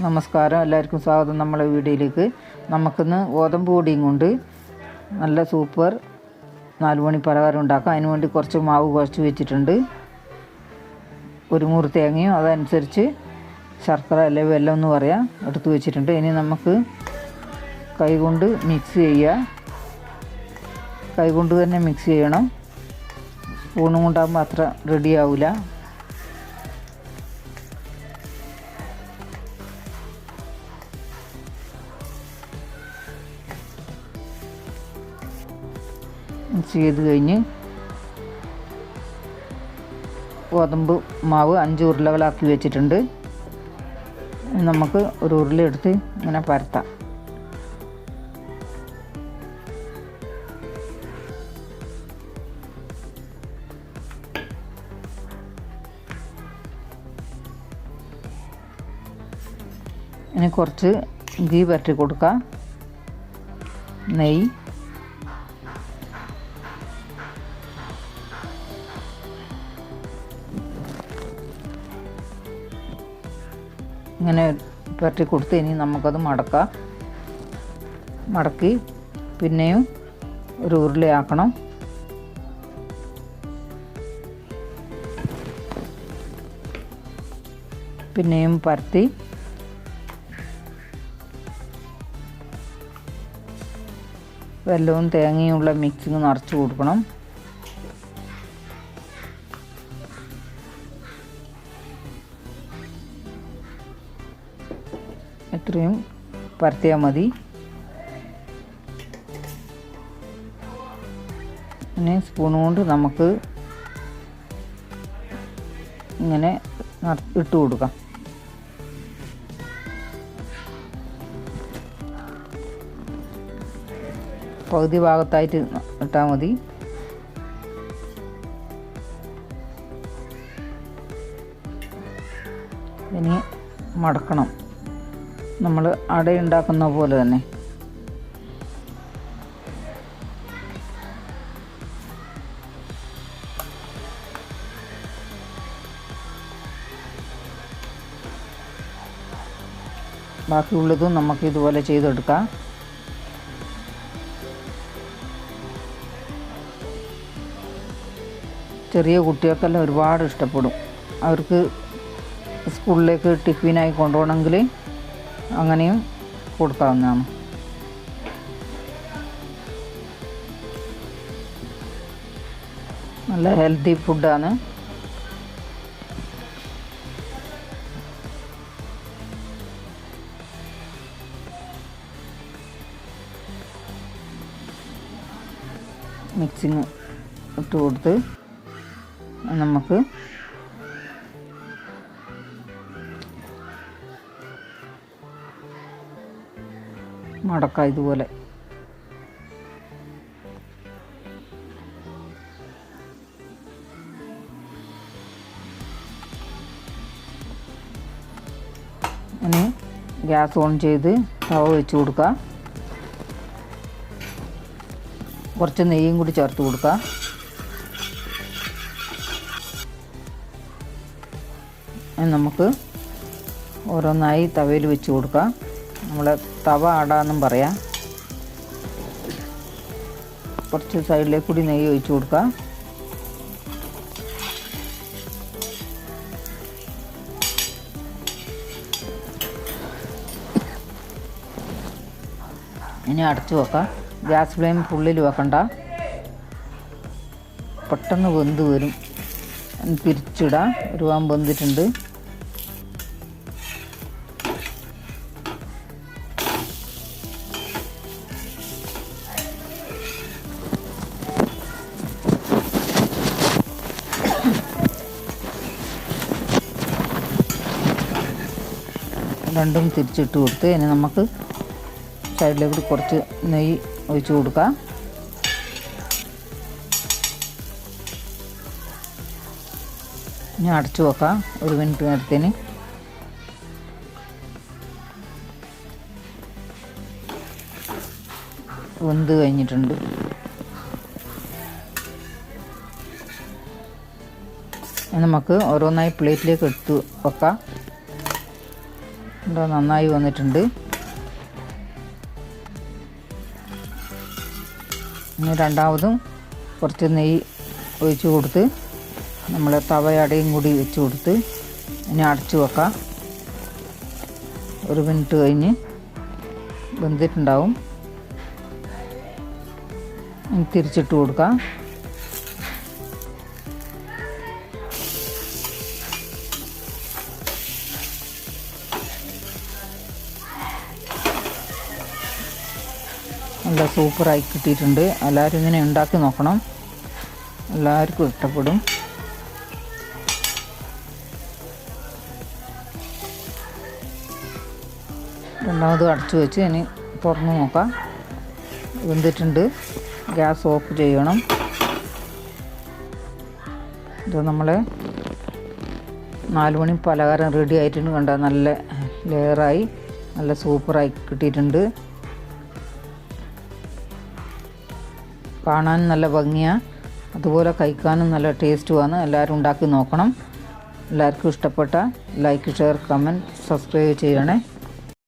നമസ്കാരം. എല്ലാവർക്കും സ്വാഗതം നമ്മളെ വീഡിയോയിലേക്ക്. നമുക്കിന്ന് ഗോതമ്പ് പൊടിയും കൊണ്ട് നല്ല സൂപ്പർ നാല് മണി പലഹാരം ഉണ്ടാക്കാം. അതിന് വേണ്ടി കുറച്ച് മാവ് കുറച്ച് വെച്ചിട്ടുണ്ട്. ഒരു മുറി തേങ്ങയും അതനുസരിച്ച് ശർക്കര അല്ലെ വെല്ലം എന്ന് പറയാം എടുത്ത് വെച്ചിട്ടുണ്ട്. ഇനി നമുക്ക് കൈകൊണ്ട് മിക്സ് ചെയ്യുക. കൈകൊണ്ട് തന്നെ മിക്സ് ചെയ്യണം. സ്പൂണും കൊണ്ടാകുമ്പോൾ അത്ര റെഡി ചെയ്ത് കഴിഞ്ഞ് ഗോതമ്പ് മാവ് അഞ്ച് ഉരുളകളാക്കി വെച്ചിട്ടുണ്ട്. നമുക്ക് ഒരു ഉരുള എടുത്ത് ഇങ്ങനെ പരത്താം. ഇനി കുറച്ച് ഗീ പരട്ടി കൊടുക്കാം. നെയ്യ്. ഇങ്ങനെ പറ്റി കൊടുത്ത് ഇനി നമുക്കത് മടക്കാം. മടക്കി പിന്നെയും ഒരു ഉരുളയാക്കണം പിന്നെയും പരത്തി. വെല്ലവും തേങ്ങയും ഉള്ള മിക്സിങ് നിറച്ച് കൊടുക്കണം. ഇത്രയും പരത്തിയാൽ മതി. പിന്നെ സ്പൂൺ കൊണ്ട് നമുക്ക് ഇങ്ങനെ ഇട്ട് കൊടുക്കാം. പകുതി ഭാഗത്തായിട്ട് ഇട്ടാൽ മതി. ഇനി മടക്കണം. നമ്മൾ അട ഉണ്ടാക്കുന്ന പോലെ തന്നെ. ബാക്കിയുള്ളതും നമുക്ക് ഇതുപോലെ ചെയ്തെടുക്കാം. ചെറിയ കുട്ടികൾക്കെല്ലാം ഒരുപാട് ഇഷ്ടപ്പെടും. അവർക്ക് സ്കൂളിലേക്ക് ടിഫിനായി കൊണ്ടുപോകണമെങ്കിൽ അങ്ങനെയും കൊടുക്കാവുന്നതാണ്. നല്ല ഹെൽത്തി ഫുഡാണ് മിക്സിങ് ഇട്ട് കൊടുത്ത് നമുക്ക് മടക്കാം ഇതുപോലെ. ഇനി ഗ്യാസ് ഓൺ ചെയ്ത് തവ വെച്ച് കൊടുക്കുക കുറച്ച് നെയ്യും കൂടി ചേർത്ത് കൊടുക്കുക നമുക്ക് ഓരോന്നായി തവയിൽ വെച്ച് കൊടുക്കാം. നമ്മൾ തവ ആടാന്നും പറയാം. കുറച്ച് സൈഡിലേക്ക് കൂടി നെയ്യ് ഒഴിച്ചു കൊടുക്കുക ഇനി അടച്ചു വെക്കാം. ഗ്യാസ് ഫ്ലെയിം ഫുള്ളിൽ വെക്കണ്ട. പെട്ടെന്ന് വെന്ത് വരും. പിരിച്ചിടാം. ഒരു വാൻ വെന്തിട്ടുണ്ട്. രണ്ടും തിരിച്ചിട്ട് കൊടുത്ത് ഇനി നമുക്ക് സൈഡിലേക്ക് കുറച്ച് നെയ്യ് ഒഴിച്ച് കൊടുക്കാം. ഇനി അടച്ചു വെക്കാം. ഒരു മിനിറ്റ് നേരത്തിന്. വെന്ത് കഴിഞ്ഞിട്ടുണ്ട്. നമുക്ക് ഓരോന്നായി പ്ലേറ്റിലേക്ക് എടുത്ത് വെക്കാം. ഇവിടെ നന്നായി വന്നിട്ടുണ്ട്. ഇനി രണ്ടാമതും കുറച്ച് നെയ്യ് ഒഴിച്ചു കൊടുത്ത് നമ്മൾ തവയടയും കൂടി വെച്ച് കൊടുത്ത് ഇനി അടച്ചു വെക്കാം. ഒരു മിനിറ്റ് കഴിഞ്ഞ് വെന്തിട്ടുണ്ടാവും. തിരിച്ചിട്ട് കൊടുക്കാം. നല്ല സൂപ്പറായി കിട്ടിയിട്ടുണ്ട്. എല്ലാവരും ഇങ്ങനെ ഉണ്ടാക്കി നോക്കണം. എല്ലാവർക്കും ഇഷ്ടപ്പെടും. രണ്ടാമത് അടച്ചു വെച്ച് ഇനി തുറന്ന് നോക്കാം. വെന്തിട്ടുണ്ട്. ഗ്യാസ് ഓഫ് ചെയ്യണം. ഇത് നമ്മളെ നാല് മണി പലഹാരം റെഡി ആയിട്ടുണ്ട് കണ്ട? നല്ല ലെയറായി നല്ല സൂപ്പറായി കിട്ടിയിട്ടുണ്ട്. കാണാൻ നല്ല ഭംഗിയാണ് അതുപോലെ കഴിക്കാനും നല്ല ടേസ്റ്റുമാണ്. എല്ലാവരും ഉണ്ടാക്കി നോക്കണം. എല്ലാവർക്കും ഇഷ്ടപ്പെട്ട ലൈക്ക് ഷെയർ കമന്റ് സബ്സ്ക്രൈബ് ചെയ്യണേ.